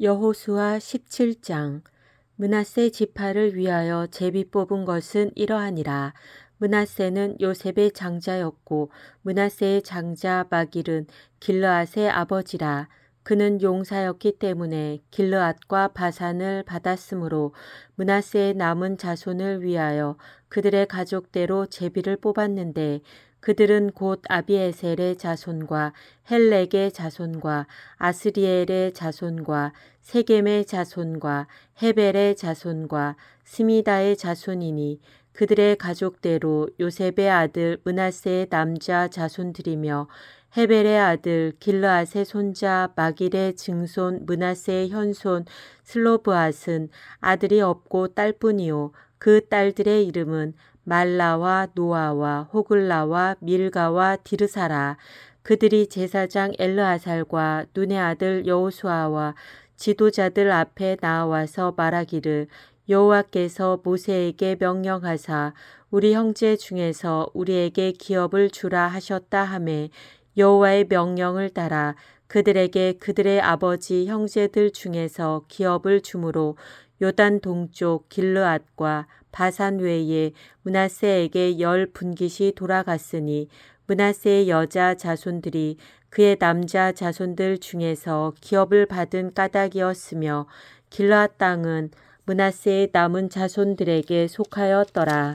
여호수아 17장 문하세 지파를 위하여 제비 뽑은 것은 이러하니라. 문하세는 요셉의 장자였고 문하세의 장자 마길은 길르앗의 아버지라. 그는 용사였기 때문에 길르앗과 바산을 받았으므로 문하세의 남은 자손을 위하여 그들의 가족대로 제비를 뽑았는데 그들은 곧 아비에셀의 자손과 헬렉의 자손과 아스리엘의 자손과 세겜의 자손과 헤벨의 자손과 스미다의 자손이니 그들의 가족대로 요셉의 아들 문하세의 남자 자손들이며 헤벨의 아들 길르앗의 손자 마길의 증손 문하세의 현손 슬로브앗은 아들이 없고 딸뿐이요 그 딸들의 이름은 말라와 노아와 호글라와 밀가와 디르사라 그들이 제사장 엘르아살과 눈의 아들 여호수아와 지도자들 앞에 나와서 말하기를 여호와께서 모세에게 명령하사 우리 형제 중에서 우리에게 기업을 주라 하셨다 하매 여호와의 명령을 따라 그들에게 그들의 아버지 형제들 중에서 기업을 주므로 요단 동쪽 길르앗과 바산 외에 문하세에게 열 분깃이 돌아갔으니 문하세의 여자 자손들이 그의 남자 자손들 중에서 기업을 받은 까닭이었으며 길르앗 땅은 문하세의 남은 자손들에게 속하였더라.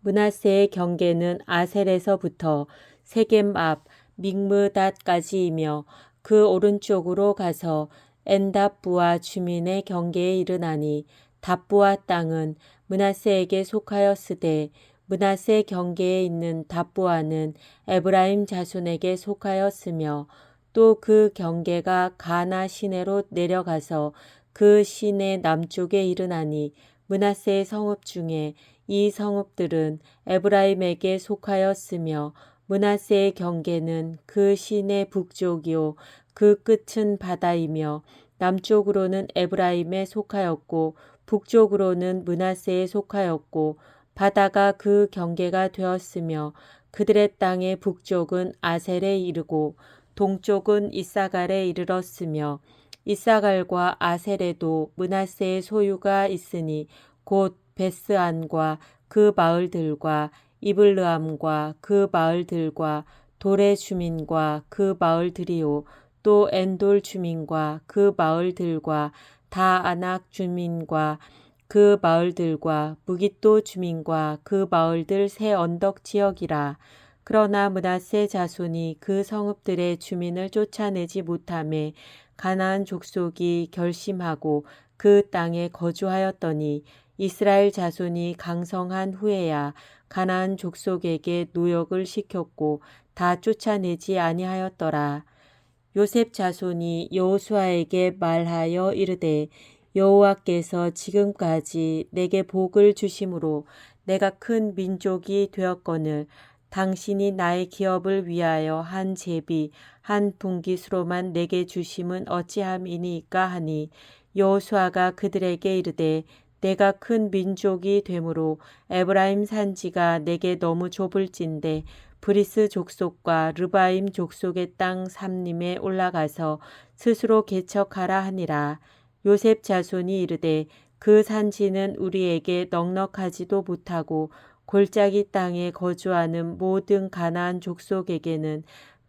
문하세의 경계는 아셀에서부터 세겜 앞 믹므닷까지이며 그 오른쪽으로 가서 엔답부와 주민의 경계에 이르나니 답부와 땅은 문하세에게 속하였으되 문하세 경계에 있는 답부아는 에브라임 자손에게 속하였으며 또 그 경계가 가나 시내로 내려가서 그 시내 남쪽에 이르나니 문하세의 성읍 중에 이 성읍들은 에브라임에게 속하였으며 문하세의 경계는 그 시내 북쪽이요 그 끝은 바다이며 남쪽으로는 에브라임에 속하였고 북쪽으로는 문하세에 속하였고 바다가 그 경계가 되었으며 그들의 땅의 북쪽은 아셀에 이르고 동쪽은 이사갈에 이르렀으며 이사갈과 아셀에도 문하세의 소유가 있으니 곧 베스안과 그 마을들과 이블르암과 그 마을들과 돌의 주민과 그 마을들이요 또 엔돌 주민과 그 마을들과 다 아낙 주민과 그 마을들과 무기또 주민과 그 마을들 새 언덕 지역이라. 그러나 문하세 자손이 그 성읍들의 주민을 쫓아내지 못함에 가나안 족속이 결심하고 그 땅에 거주하였더니 이스라엘 자손이 강성한 후에야 가나안 족속에게 노역을 시켰고 다 쫓아내지 아니하였더라. 요셉 자손이 여호수아에게 말하여 이르되 여호와께서 지금까지 내게 복을 주심으로 내가 큰 민족이 되었거늘 당신이 나의 기업을 위하여 한 제비 한 분깃으로만 내게 주심은 어찌함이니까 하니 여호수아가 그들에게 이르되 내가 큰 민족이 되므로 에브라임 산지가 내게 너무 좁을진데 브리스 족속과 르바임 족속의 땅 삼림에 올라가서 스스로 개척하라 하니라. 요셉 자손이 이르되 그 산지는 우리에게 넉넉하지도 못하고 골짜기 땅에 거주하는 모든 가나안 족속에게는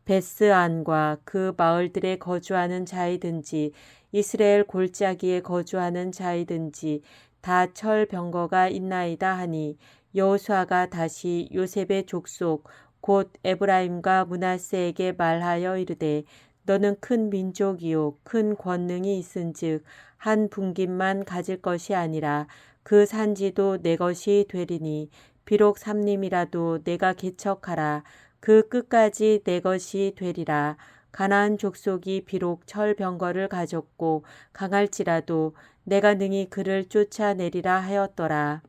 베스안과 그 마을들에 거주하는 자이든지 이스라엘 골짜기에 거주하는 자이든지 다 철병거가 있나이다 하니 여호수아가 다시 요셉의 족속 곧 에브라임과 문하세에게 말하여 이르되 너는 큰 민족이요 큰 권능이 있은즉 한 분깃만 가질 것이 아니라 그 산지도 내 것이 되리니 비록 삼림이라도 내가 개척하라. 그 끝까지 내 것이 되리라. 가나안 족속이 비록 철병거를 가졌고 강할지라도 내가 능히 그를 쫓아내리라 하였더라.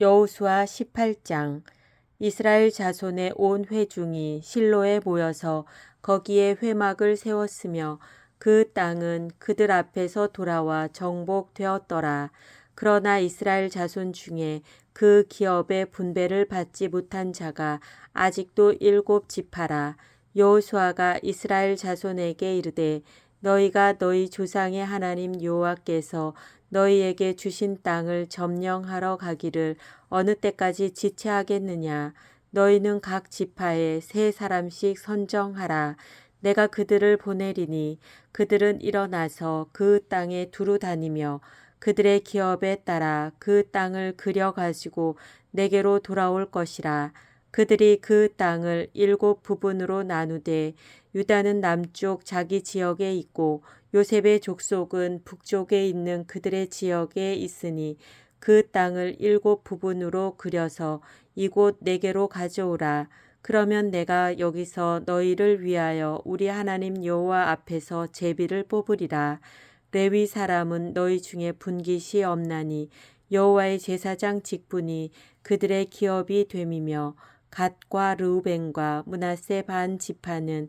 여호수아 18장 이스라엘 자손의 온 회중이 실로에 모여서 거기에 회막을 세웠으며 그 땅은 그들 앞에서 돌아와 정복되었더라. 그러나 이스라엘 자손 중에 그 기업의 분배를 받지 못한 자가 아직도 일곱 지파라. 여호수아가 이스라엘 자손에게 이르되 너희가 너희 조상의 하나님 여호와께서 너희에게 주신 땅을 점령하러 가기를 어느 때까지 지체하겠느냐? 너희는 각 지파에 세 사람씩 선정하라. 내가 그들을 보내리니 그들은 일어나서 그 땅에 두루 다니며 그들의 기업에 따라 그 땅을 그려 가지고 내게로 돌아올 것이라. 그들이 그 땅을 일곱 부분으로 나누되 유다는 남쪽 자기 지역에 있고 요셉의 족속은 북쪽에 있는 그들의 지역에 있으니 그 땅을 일곱 부분으로 그려서 이곳 내게로 가져오라. 그러면 내가 여기서 너희를 위하여 우리 하나님 여호와 앞에서 제비를 뽑으리라. 레위 사람은 너희 중에 분깃이 없나니 여호와의 제사장 직분이 그들의 기업이 됨이며 갓과 르우벤과 문하세 반 지파는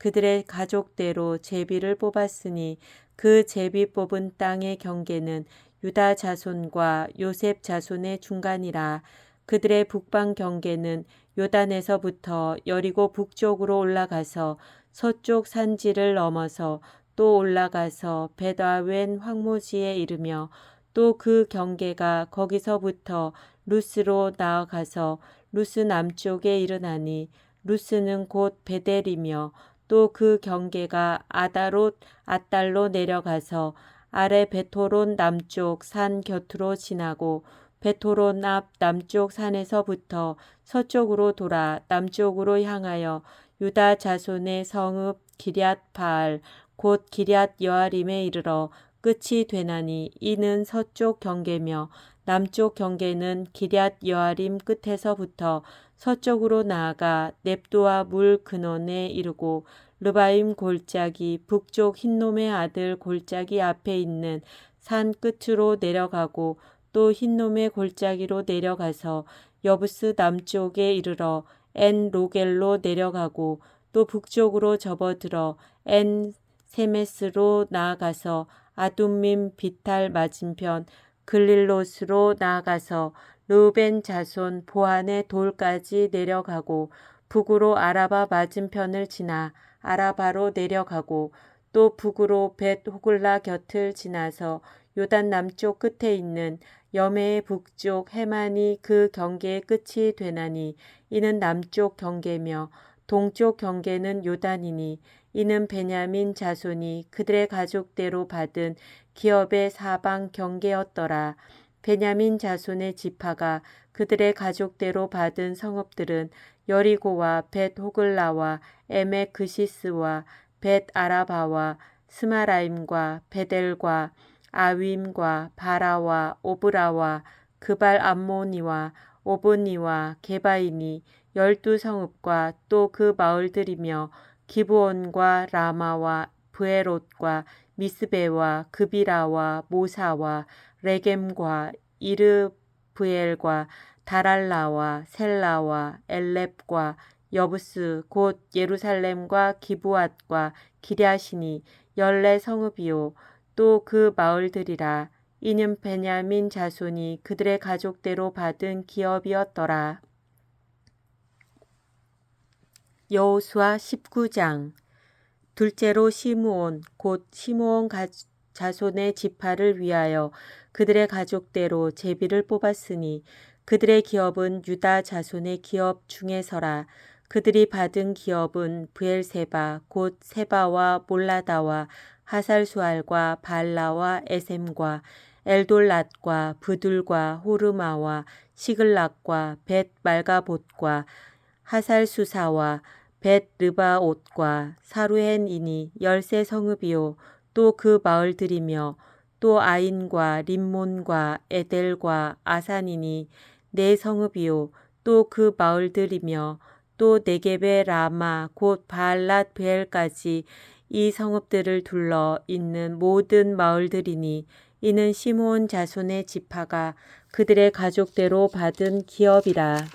그들의 가족대로 제비를 뽑았으니 그 제비 뽑은 땅의 경계는 유다 자손과 요셉 자손의 중간이라 그들의 북방 경계는 요단에서부터 여리고 북쪽으로 올라가서 서쪽 산지를 넘어서 또 올라가서 베다웬 황무지에 이르며 또 그 경계가 거기서부터 루스로 나아가서 루스 남쪽에 이르나니 루스는 곧 베델이며 또 그 경계가 아다롯 아달로 내려가서 아래 베토론 남쪽 산 곁으로 지나고 베토론 앞 남쪽 산에서부터 서쪽으로 돌아 남쪽으로 향하여 유다 자손의 성읍 기럇 바알 곧 기럇 여아림에 이르러 끝이 되나니 이는 서쪽 경계며 남쪽 경계는 기럇 여아림 끝에서부터 서쪽으로 나아가 넵도와 물 근원에 이르고 르바임 골짜기 북쪽 흰놈의 아들 골짜기 앞에 있는 산 끝으로 내려가고 또 흰놈의 골짜기로 내려가서 여부스 남쪽에 이르러 엔 로겔로 내려가고 또 북쪽으로 접어들어 엔 세메스로 나아가서 아둠민 비탈 맞은편 글릴롯으로 나아가서 르벤 자손 보안의 돌까지 내려가고 북으로 아라바 맞은편을 지나 아라바로 내려가고 또 북으로 벳 호글라 곁을 지나서 요단 남쪽 끝에 있는 여매의 북쪽 해만이 그 경계의 끝이 되나니 이는 남쪽 경계며 동쪽 경계는 요단이니 이는 베냐민 자손이 그들의 가족대로 받은 기업의 사방 경계였더라. 베냐민 자손의 지파가 그들의 가족대로 받은 성읍들은 여리고와 벳 호글라와 에메 그시스와 벳 아라바와 스마라임과 베델과 아윈과 바라와 오브라와 그발 암모니와 오보니와 게바이니 열두 성읍과 또 그 마을들이며 기브온과 라마와 브에롯과 미스베와 그비라와 모사와 레겜과 이르브엘과 다랄라와 셀라와 엘렙과 여부스 곧 예루살렘과 기부앗과 기랴시니 열네 성읍이요. 또 그 마을들이라. 이는 베냐민 자손이 그들의 가족대로 받은 기업이었더라. 여호수아 19장. 둘째로 시므온 곧 시므온 자손의 지파를 위하여 그들의 가족대로 제비를 뽑았으니 그들의 기업은 유다 자손의 기업 중에서라. 그들이 받은 기업은 브엘세바 곧 세바와 몰라다와 하살수알과 발라와 에셈과 엘돌랏과 부둘과 호르마와 시글락과 벳 말가봇과 하살수사와 벳 르바옷과 사루헨이니 열세 성읍이요. 또 그 마을들이며 또 아인과 림몬과 에델과 아산이니 네 성읍이요 또 그 마을들이며 또 네겝의 라마 곧 바알랏 베엘까지 이 성읍들을 둘러 있는 모든 마을들이니 이는 시므온 자손의 지파가 그들의 가족대로 받은 기업이라.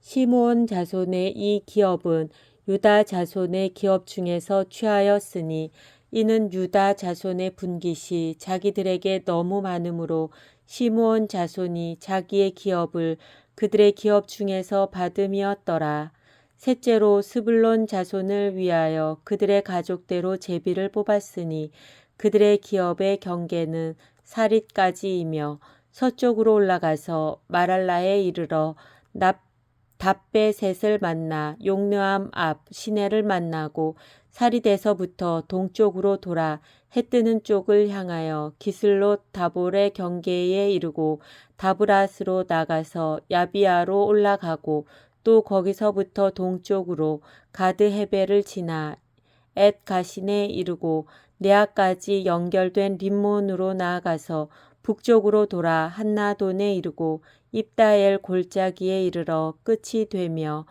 시므온 자손의 이 기업은 유다 자손의 기업 중에서 취하였으니 이는 유다 자손의 분깃이 자기들에게 너무 많으므로 시므온 자손이 자기의 기업을 그들의 기업 중에서 받음이었더라. 셋째로 스불론 자손을 위하여 그들의 가족대로 제비를 뽑았으니 그들의 기업의 경계는 사릿까지이며 서쪽으로 올라가서 마랄라에 이르러 납 답베셋을 만나 용르암 앞 시내를 만나고 사릿에서부터 동쪽으로 돌아 해 뜨는 쪽을 향하여 기슬롯 다볼의 경계에 이르고 다브라스로 나가서 야비아로 올라가고 또 거기서부터 동쪽으로 가드 헤베를 지나 엣 가신에 이르고 네아까지 연결된 림몬으로 나아가서 북쪽으로 돌아 한나돈에 이르고 입다엘 골짜기에 이르러 끝이 되며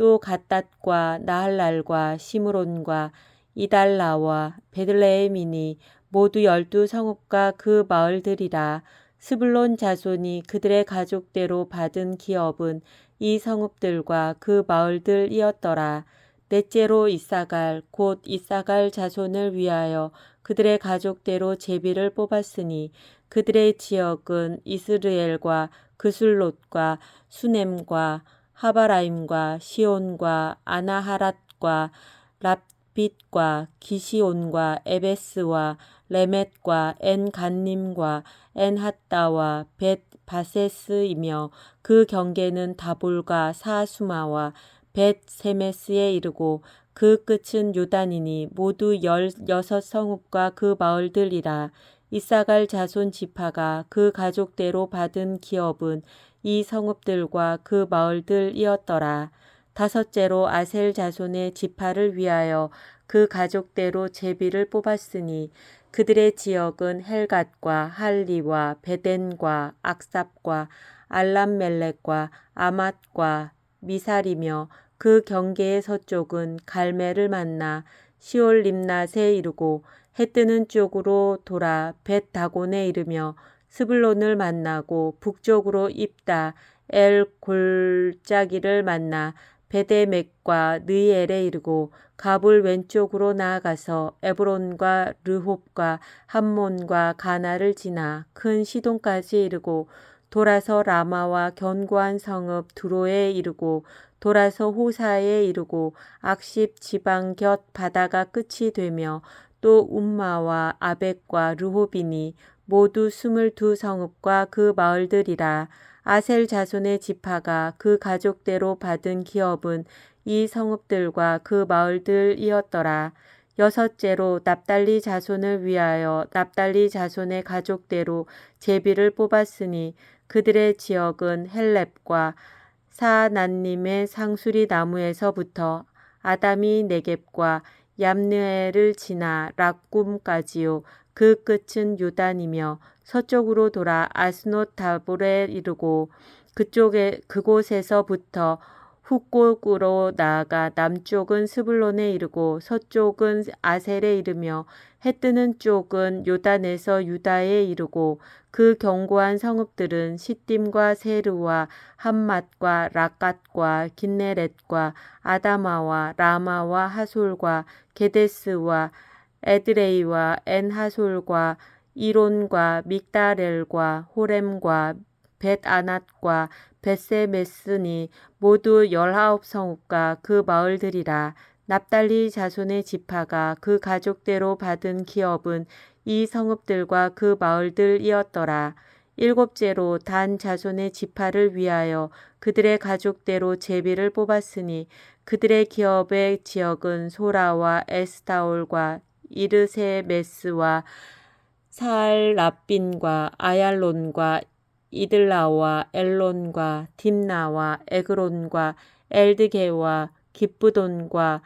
또 갓닷과 나할랄과 시므론과 이달라와 베들레헴이니 모두 열두 성읍과 그 마을들이라 스불론 자손이 그들의 가족대로 받은 기업은 이 성읍들과 그 마을들이었더라. 넷째로 이사갈 곧 이사갈 자손을 위하여 그들의 가족대로 제비를 뽑았으니 그들의 지역은 이스르엘과 그술롯과 수넴과 하바라임과 시온과 아나하랏과 랍빗과 기시온과 에베스와 레멧과 엔간님과 엔핫다와 벳 바세스이며 그 경계는 다볼과 사수마와 벳 세메스에 이르고 그 끝은 요단이니 모두 열여섯 성읍과 그 마을들이라. 이사갈 자손 지파가 그 가족대로 받은 기업은 이 성읍들과 그 마을들이었더라. 다섯째로 아셀 자손의 지파를 위하여 그 가족대로 제비를 뽑았으니 그들의 지역은 헬갓과 할리와 베덴과 악삽과 알람멜렉과 아맛과 미살이며 그 경계의 서쪽은 갈매를 만나 시올 림낫에 이르고 해 뜨는 쪽으로 돌아 벳 다곤에 이르며 스불론을 만나고 북쪽으로 입다 엘 골짜기를 만나 베데맥과 느이엘에 이르고 가불 왼쪽으로 나아가서 에브론과 르홉과 함몬과 가나를 지나 큰 시돈까지 이르고 돌아서 라마와 견고한 성읍 두로에 이르고 돌아서 호사에 이르고 악십 지방 곁 바다가 끝이 되며 또 움마와 아벡과 르호비니 모두 스물두 성읍과 그 마을들이라 아셀 자손의 지파가 그 가족대로 받은 기업은 이 성읍들과 그 마을들이었더라. 여섯째로 납달리 자손을 위하여 납달리 자손의 가족대로 제비를 뽑았으니 그들의 지역은 헬렙과 사난님의 상수리 나무에서부터 아담이 네겝과 얌느에를 지나 락꿈까지요. 그 끝은 요단이며 서쪽으로 돌아 아스노 다볼에 이르고 그쪽에 그곳에서부터 훅곡으로 나아가 남쪽은 스불론에 이르고 서쪽은 아셀에 이르며 해 뜨는 쪽은 요단에서 유다에 이르고 그 견고한 성읍들은 시딤과 세르와 함맛과 락갓과 긴네렛과 아다마와 라마와 하솔과 게데스와 에드레이와 엔하솔과 이론과 믹다렐과 호렘과 벳아낫과 벳세메스니 모두 열아홉 성읍과 그 마을들이라 납달리 자손의 지파가 그 가족대로 받은 기업은 이 성읍들과 그 마을들이었더라. 일곱째로 단 자손의 지파를 위하여 그들의 가족대로 제비를 뽑았으니 그들의 기업의 지역은 소라와 에스타올과 이르세메스와 사알라빈과 아얄론과 이들라와 엘론과 딥나와 에그론과 엘드게와 기쁘돈과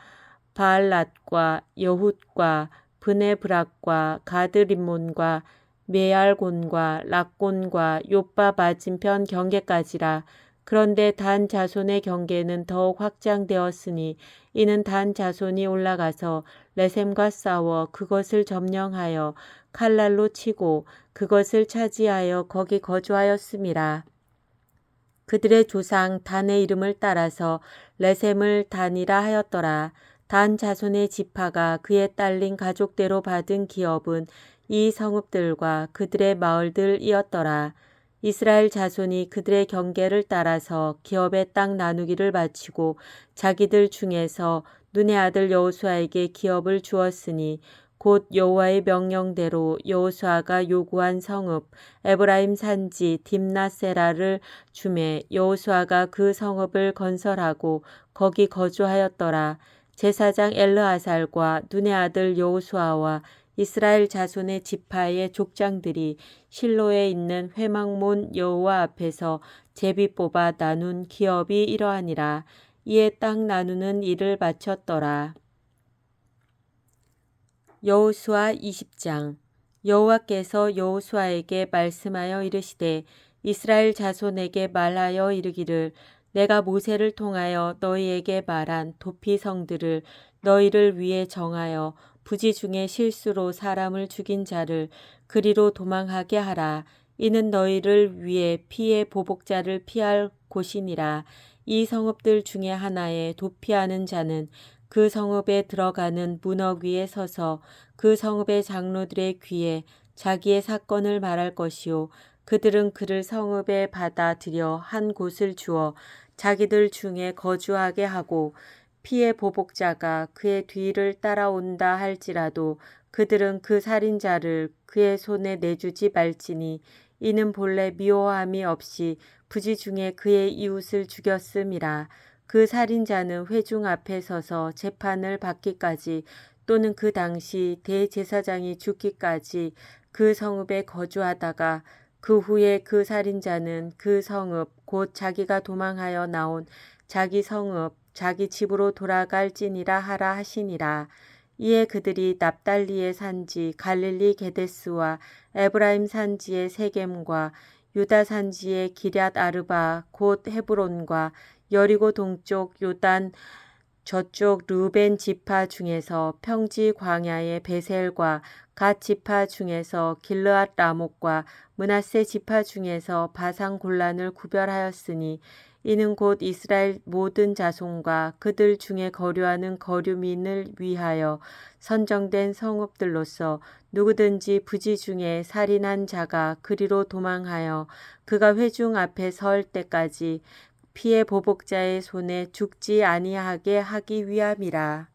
바알랏과 여훗과 브네브락과 가드림몬과 메알곤과 락곤과 요빠 맞은편 경계까지라. 그런데 단 자손의 경계는 더욱 확장되었으니 이는 단 자손이 올라가서 레셈과 싸워 그것을 점령하여 칼날로 치고 그것을 차지하여 거기 거주하였음이라. 그들의 조상 단의 이름을 따라서 레셈을 단이라 하였더라. 단 자손의 지파가 그에 딸린 가족대로 받은 기업은 이 성읍들과 그들의 마을들이었더라. 이스라엘 자손이 그들의 경계를 따라서 기업의 땅 나누기를 마치고 자기들 중에서 눈의 아들 여호수아에게 기업을 주었으니 곧 여호와의 명령대로 여호수아가 요구한 성읍 에브라임 산지 딥나세라를 주매 여호수아가 그 성읍을 건설하고 거기 거주하였더라. 제사장 엘르아살과 눈의 아들 여호수아와 이스라엘 자손의 지파의 족장들이 실로에 있는 회막문 여호와 앞에서 제비 뽑아 나눈 기업이 이러하니라. 이에 땅 나누는 일을 마쳤더라. 여호수아 20장 여호와께서 여호수아에게 말씀하여 이르시되 이스라엘 자손에게 말하여 이르기를 내가 모세를 통하여 너희에게 말한 도피 성들을 너희를 위해 정하여 부지 중에 실수로 사람을 죽인 자를 그리로 도망하게 하라. 이는 너희를 위해 피해 보복자를 피할 곳이니라. 이 성읍들 중에 하나에 도피하는 자는 그 성읍에 들어가는 문어 위에 서서 그 성읍의 장로들의 귀에 자기의 사건을 말할 것이요. 그들은 그를 성읍에 받아들여 한 곳을 주어 자기들 중에 거주하게 하고 피해 보복자가 그의 뒤를 따라온다 할지라도 그들은 그 살인자를 그의 손에 내주지 말지니 이는 본래 미워함이 없이 부지 중에 그의 이웃을 죽였음이라. 그 살인자는 회중 앞에 서서 재판을 받기까지 또는 그 당시 대제사장이 죽기까지 그 성읍에 거주하다가 그 후에 그 살인자는 그 성읍 곧 자기가 도망하여 나온 자기 성읍 자기 집으로 돌아갈지니라 하라 하시니라. 이에 그들이 납달리의 산지 갈릴리 게데스와 에브라임 산지의 세겜과 유다 산지의 기럇 아르바 곧 헤브론과 여리고 동쪽 요단 저쪽 루벤 지파 중에서 평지 광야의 베셀과 갓 지파 중에서 길르앗 라목과 문하세 지파 중에서 바상 골란을 구별하였으니 이는 곧 이스라엘 모든 자손과 그들 중에 거류하는 거류민을 위하여 선정된 성읍들로서 누구든지 부지 중에 살인한 자가 그리로 도망하여 그가 회중 앞에 설 때까지 피해 보복자의 손에 죽지 아니하게 하기 위함이라.